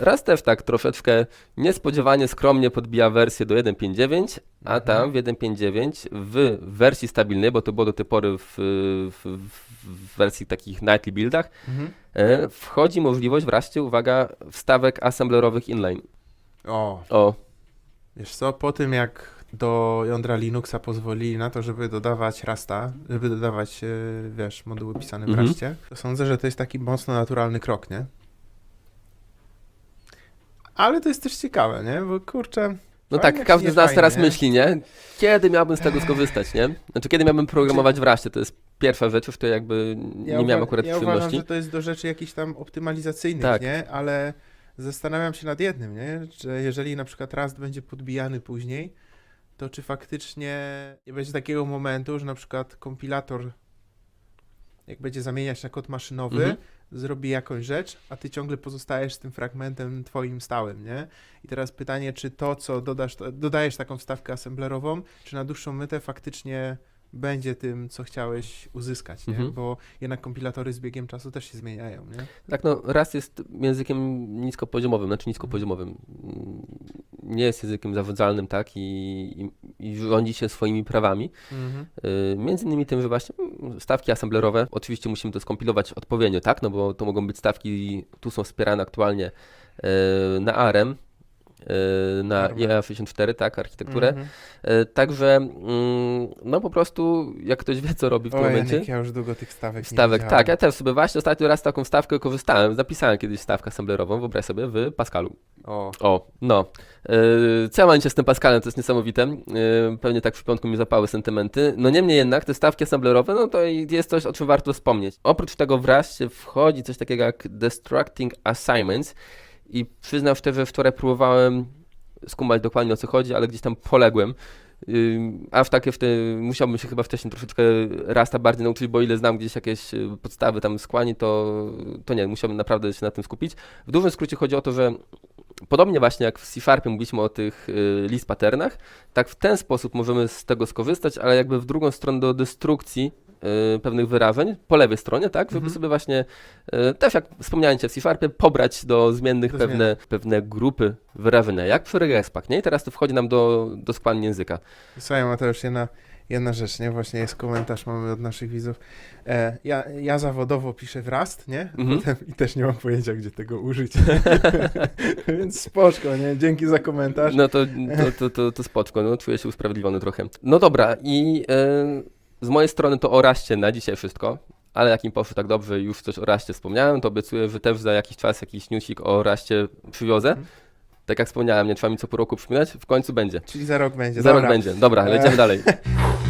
Raz też tak troszeczkę niespodziewanie skromnie podbija wersję do 1.5.9, a Mhm. tam w 1.5.9 w wersji stabilnej, bo to było do tej pory w, w, w wersji takich nightly buildach, Mhm. e, wchodzi możliwość wreszcie, uwaga, wstawek assemblerowych inline. O, O, wiesz co, po tym jak do jądra Linuxa pozwolili na to, żeby dodawać Rasta, żeby dodawać, e, wiesz, moduły pisane w Mhm. Rastie, to sądzę, że to jest taki mocno naturalny krok, nie? Ale to jest też ciekawe, nie? Bo kurczę, no tak, każdy z nas fajnie, teraz nie? myśli, nie? Kiedy miałbym z tego skorzystać, nie? Znaczy, kiedy miałbym programować w Raszcie, to jest pierwsza rzecz, w której jakby nie ja miałem akurat ja uważam, przyjemności. że to jest do rzeczy jakichś tam optymalizacyjnych, Tak. nie? Ale zastanawiam się nad jednym, nie? Że jeżeli na przykład Rust będzie podbijany później, to czy faktycznie nie będzie takiego momentu, że na przykład kompilator, jak będzie zamieniać na kod maszynowy, Mhm. Zrobi jakąś rzecz, a ty ciągle pozostajesz z tym fragmentem twoim stałym, nie? I teraz pytanie, czy to, co dodasz, dodajesz taką wstawkę assemblerową, czy na dłuższą metę faktycznie będzie tym, co chciałeś uzyskać, nie? Mhm. Bo jednak kompilatory z biegiem czasu też się zmieniają, nie? Tak, no raz jest językiem niskopoziomowym, znaczy niskopoziomowym. Nie jest językiem zawodzalnym, tak, i, i, rządzi się swoimi prawami. Mhm. Y, Między innymi tym, że właśnie mm, stawki assemblerowe, oczywiście musimy to skompilować odpowiednio, tak, no bo to mogą być stawki, tu są wspierane aktualnie y, na ARM, y, na ARM. IEA64, tak, architekturę. Mhm. Także, mm, no po prostu, jak ktoś wie, co robi w tym Oj, momencie. Janek, ja już długo tych stawek Stawek, tak, ja też sobie właśnie ostatnio raz taką stawkę korzystałem, zapisałem kiedyś stawkę assemblerową, wyobraź sobie, w Pascalu. O, O, no. Yy, co ja mam z tym Pascalem, to jest niesamowite. Yy, pewnie tak w przypadku mi zapały sentymenty. No niemniej jednak, te stawki assemblerowe, no to jest coś, o czym warto wspomnieć. Oprócz tego wreszcie wchodzi coś takiego jak Destructing Assignments i przyznam szczerze, wczoraj próbowałem skumać dokładnie o co chodzi, ale gdzieś tam poległem. Yy, a w takie w te, musiałbym się chyba wcześniej troszeczkę Rasta bardziej nauczyć, bo ile znam gdzieś jakieś yy, podstawy tam skłani, to, to nie, musiałbym naprawdę się na tym skupić. W dużym skrócie chodzi o to, że podobnie właśnie jak w C-Sharpie mówiliśmy o tych y, list patternach, tak w ten sposób możemy z tego skorzystać, ale jakby w drugą stronę do destrukcji y, pewnych wyrażeń, po lewej stronie, tak, żeby Mhm. sobie właśnie, y, też jak wspomniałem Cię w C-Sharpie, pobrać do zmiennych pewne, pewne grupy wyrażenia, jak przy regespach, nie? I teraz to wchodzi nam do, do składni języka. Słuchaj, Mateusz, jedna, jedna rzecz, nie? Właśnie jest komentarz, mamy od naszych widzów. E, ja, ja zawodowo piszę w Rust, nie? Mhm. Potem, I też nie mam pojęcia, gdzie tego użyć. Więc spoczko, nie? Dzięki za komentarz. No to, to, to, to, to spoczko, no czuję się usprawiedliwiony trochę. No dobra, i y, z mojej strony to o raście na dzisiaj wszystko, ale jak im poszło tak dobrze już coś o raście wspomniałem, to obiecuję, że też za jakiś czas jakiś newsik o raście przywiozę. Mhm. Tak jak wspomniałem, nie trzeba mi co pół roku przypominać, w końcu będzie. Czyli za rok będzie. Za rok Dobra. będzie. Dobra, E, lecimy dalej.